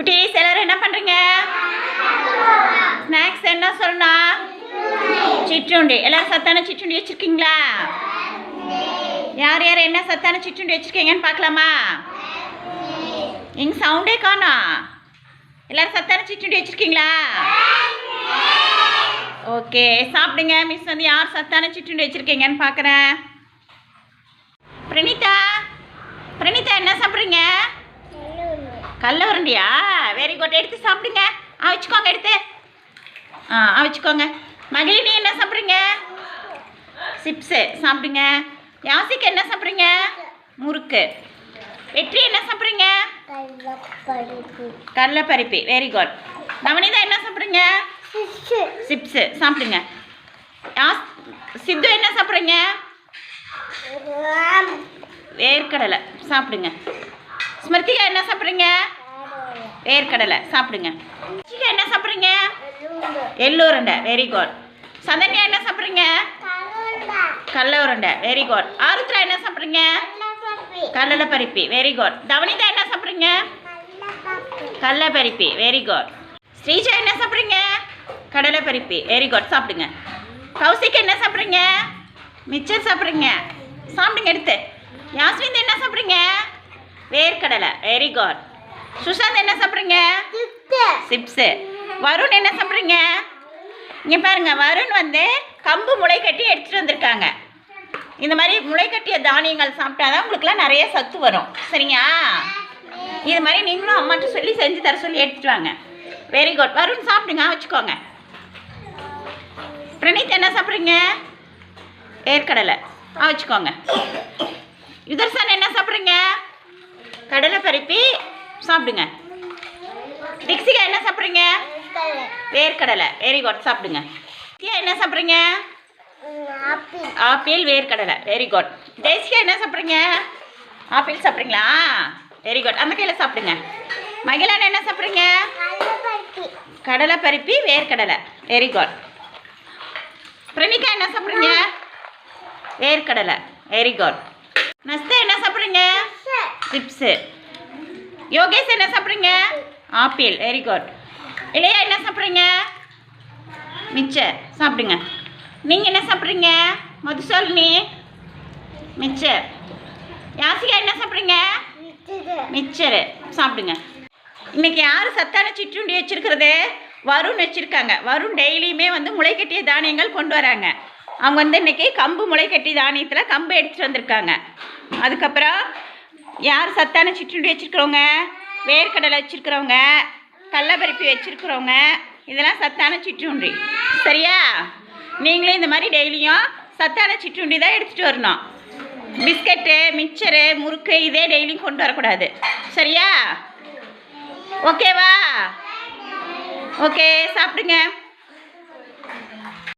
குட்டீஸ் எல்லாரும் என்ன பண்ணுறீங்க ஸ்நாக்ஸ் என்ன சொல்லணும் சிற்றுண்டி. எல்லாரும் சத்தான சிற்றுண்டி வச்சுருக்கீங்களா? யார் யார் என்ன சத்தான சிற்றுண்டி வச்சிருக்கீங்கன்னு பார்க்கலாமா? எங்கள் சவுண்டே காணும். எல்லாரும் சத்தான சிற்றுண்டி வச்சுருக்கீங்களா? ஓகே சாப்பிடுங்க. மிஸ் வந்து யார் சத்தான சிற்றுண்டி வச்சுருக்கீங்கன்னு பார்க்குறேன். பிரணீதா என்ன சாப்பிட்றீங்க கடல உருண்டியா? வெரி குட் எடுத்து சாப்பிடுங்க. அவிச்சுக்கோங்க எடுத்து. ஆ அவிச்சுக்கோங்க மகிழினி என்ன சாப்பிட்றீங்க? சிப்ஸு சாப்பிடுங்க. யாசிக்கு என்ன சாப்பிட்றீங்க? முறுக்கு. வெற்றி என்ன சாப்பிட்றீங்க? கடலைப்பருப்பி. வெரி குட் நவனிதா என்ன சாப்பிட்றீங்க? சிப்ஸு. சாப்பிடுங்க. யாஸ் சித்து என்ன சாப்பிட்றீங்க? வேர்க்கடலை. சாப்பிடுங்க. ஸ்மிருதிகா என்ன சாப்பிட்றீங்க? வேர்க்கடலை. சாப்பிடுங்க. என்ன சாப்பிட்றீங்க? எள்ளு உருண்டை. வெரி குட் சந்தன்யா என்ன சாப்பிட்றீங்க? கடல உருண்டை. வெரி குட் ஆருத்ரா என்ன சாப்பிட்றீங்க? கடலை பருப்பி வெரி குட் தவனிதா என்ன சாப்பிட்றீங்க? கடலை பருப்பி வெரி குட் ஸ்ரீஜா என்ன சாப்பிட்றீங்க? கடலை பருப்பி வெரி குட் சாப்பிடுங்க. கௌசிக் என்ன சாப்பிட்றீங்க? மிச்சர் சாப்பிட்றீங்க. சாப்பிடுங்க எடுத்து. யாஸ்மின் என்ன சாப்பிட்றீங்க? வேர்க்கடலை. வெரி குட் சுஷாந்த் என்ன சாப்பிட்றீங்க? சிப்ஸு. வருண் என்ன சாப்பிட்றீங்க? இங்கே பாருங்க வருண் வந்து கம்பு முளை கட்டி எடுத்துகிட்டு வந்திருக்காங்க. இந்த மாதிரி முளை கட்டிய தானியங்கள் சாப்பிட்டா தான் உங்களுக்குலாம் நிறைய சத்து வரும். சரிங்களா? இது மாதிரி நீங்களும் அம்மாட்ட சொல்லி செஞ்சு தர சொல்லி எடுத்துட்டு வாங்க. வெரி குட் வருண் சாப்பிடுங்க வச்சுக்கோங்க. பிரணீத் என்ன சாப்பிட்றீங்க? வேர்க்கடலை. ஆ வச்சுக்கோங்க. யுதர்சன் என்ன சாப்பிட்றீங்க? கடலை பருப்பி சாப்பிடுங்க. டிக்ஸிகா என்ன சாப்பிட்றீங்க? வேர்க்கடலை. வெரி குட் சாப்பிடுங்க. தியா என்ன சாப்பிட்றீங்க? ஆப்பிள் வேர்க்கடலை. வெரி குட் ஜெய்சிகா என்ன சாப்பிட்றீங்க? ஆப்பிள் சாப்பிட்றீங்களா? வெரி குட் அந்த கையில் சாப்பிடுங்க. மகிழன் என்ன சாப்பிட்றீங்க? கடலை பருப்பி வேர்க்கடலை. வெரி குட் பிரணிகா என்ன சாப்பிட்றீங்க? வேர்க்கடலை. வெரி குட் நஸ்தா என்ன சாப்பிட்றீங்க? சிப்ஸு. யோகேஷ் என்ன சாப்பிட்றீங்க? ஆப்பிள். வெரி குட் இல்லையா என்ன சாப்பிட்றீங்க? மிச்சர் சாப்பிடுங்க. நீங்கள் என்ன சாப்பிட்றீங்க? மதுசாலினி மிச்சர் யாசிகா என்ன சாப்பிட்றீங்க? மிச்சரு. சாப்பிடுங்க. இன்னைக்கு யார் சத்தான சிற்றுண்டி வச்சுருக்கிறது? வருண் வச்சுருக்காங்க. வருண் டெய்லியுமே வந்து முளைக்கட்டிய தானியங்கள் கொண்டு வராங்க. அவங்க வந்து இன்னைக்கு கம்பு முளைக்கட்டி தானியத்தில் கம்பு எடுத்துகிட்டு வந்திருக்காங்க. அதுக்கப்புறம் யார் சத்தான சிற்றுண்டி வச்சுருக்கிறவங்க? வேர்க்கடலை வச்சுருக்கிறவங்க கடலப்பருப்பி வச்சுருக்கிறவங்க இதெல்லாம் சத்தான சிற்றுண்டி. சரியா? நீங்களும் இந்த மாதிரி டெய்லியும் சத்தான சிற்றுண்டி தான் எடுத்துகிட்டு வரணும். பிஸ்கட்டு மிக்சரு முறுக்கு இதே டெய்லியும் கொண்டு வரக்கூடாது. சரியா? ஓகேவா? ஓகே சாப்பிடுங்க.